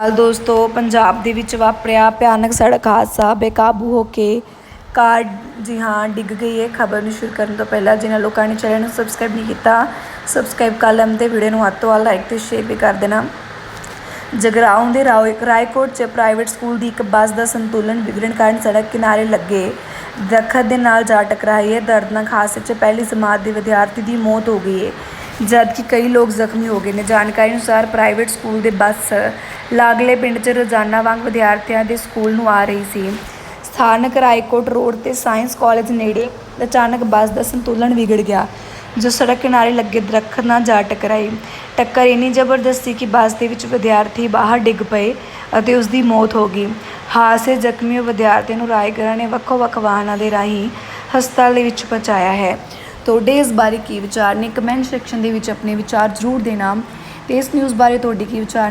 ਹਾਲ ਦੋਸਤੋ, ਪੰਜਾਬ ਦੇ ਵਿੱਚ ਵਾਪਰਿਆ ਭਿਆਨਕ ਸੜਕ ਹਾਦਸਾ ਬੇਕਾਬੂ ਹੋ ਕੇ ਕਾਰ, ਜੀ ਹਾਂ, ਡਿੱਗ ਗਈ ਹੈ ਖਬਰ ਨੂੰ ਸ਼ੁਰੂ ਕਰਨ ਤੋਂ ਪਹਿਲਾਂ ਜਿਨ੍ਹਾਂ ਲੋਕਾਂ ਨੇ ਚੈਨਲ ਨੂੰ ਸਬਸਕ੍ਰਾਈਬ ਨਹੀਂ ਕੀਤਾ, ਸਬਸਕ੍ਰਾਈਬ ਕਰ ਲੈਣ ਤੇ ਵੀਡੀਓ ਨੂੰ ਹੱਥ ਤੋਂ ਲਾਈਕ ਤੇ ਸ਼ੇਅਰ ਵੀ ਕਰ ਦੇਣਾ। ਜਗਰਾਉਂ ਦੇ ਰਾਏਕੋਟ 'ਚ ਪ੍ਰਾਈਵੇਟ ਸਕੂਲ ਦੀ ਇੱਕ ਬੱਸ ਦਾ ਸੰਤੁਲਨ ਵਿਗੜਨ ਕਾਰਨ ਸੜਕ ਕਿਨਾਰੇ ਲੱਗੇ ਦਰਖਤ ਦੇ ਨਾਲ ਜਾ ਟਕਰਾਈ ਹੈ ਦਰਦਨਾਕ ਹਾਦਸੇ 'ਚ ਪਹਿਲੀ ਜਮਾਤ ਦੇ ਵਿਦਿਆਰਥੀ ਦੀ ਮੌਤ ਹੋ ਗਈ ਹੈ ਜਦਕਿ ਕਈ ਲੋਕ ਜ਼ਖਮੀ ਹੋ ਗਏ ਨੇ। ਜਾਣਕਾਰੀ ਅਨੁਸਾਰ ਪ੍ਰਾਈਵੇਟ ਸਕੂਲ ਦੇ ਬੱਸ ਲਾਗਲੇ ਪਿੰਡ 'ਚ ਰੋਜ਼ਾਨਾ ਵਾਂਗ ਵਿਦਿਆਰਥੀਆਂ ਦੇ ਸਕੂਲ ਨੂੰ ਆ ਰਹੀ ਸੀ। ਸਥਾਨਕ ਰਾਏਕੋਟ ਰੋਡ ਤੇ ਸਾਇੰਸ ਕਾਲਜ ਨੇੜੇ ਅਚਾਨਕ ਬੱਸ ਦਾ ਸੰਤੁਲਨ ਵਿਗੜ ਗਿਆ, ਜੋ ਸੜਕ ਕਿਨਾਰੇ ਲੱਗੇ ਦਰੱਖਤ ਨਾਲ ਜਾ ਟਕਰਾਈ। ਟੱਕਰ ਇੰਨੀ ਜ਼ਬਰਦਸਤ ਸੀ ਕਿ ਬੱਸ ਦੇ ਵਿੱਚ ਵਿਦਿਆਰਥੀ ਬਾਹਰ ਡਿੱਗ ਪਏ ਅਤੇ ਉਸ ਦੀ ਮੌਤ ਹੋ ਗਈ। ਹਾਦਸੇ ਜ਼ਖਮੀ ਵਿਦਿਆਰਥੀ ਨੂੰ ਰਾਏਗੜ੍ਹ ਨੇ ਵੱਖੋ ਵੱਖ ਵਾਹਨਾਂ ਦੇ ਰਾਹੀਂ ਹਸਪਤਾਲ ਦੇ ਵਿੱਚ ਪਹੁੰਚਾਇਆ ਹੈ। ਤੁਹਾਡੇ ਇਸ ਬਾਰੇ ਕੀ ਵਿਚਾਰ ਨੇ? ਕਮੈਂਟ ਸੈਕਸ਼ਨ ਦੇ ਵਿੱਚ ਆਪਣੇ ਵਿਚਾਰ ਜ਼ਰੂਰ ਦੇਣਾ। ਤੇ ਇਸ ਨਿਊਜ਼ ਬਾਰੇ ਤੁਹਾਡੇ ਕੀ ਵਿਚਾਰ ਨੇ?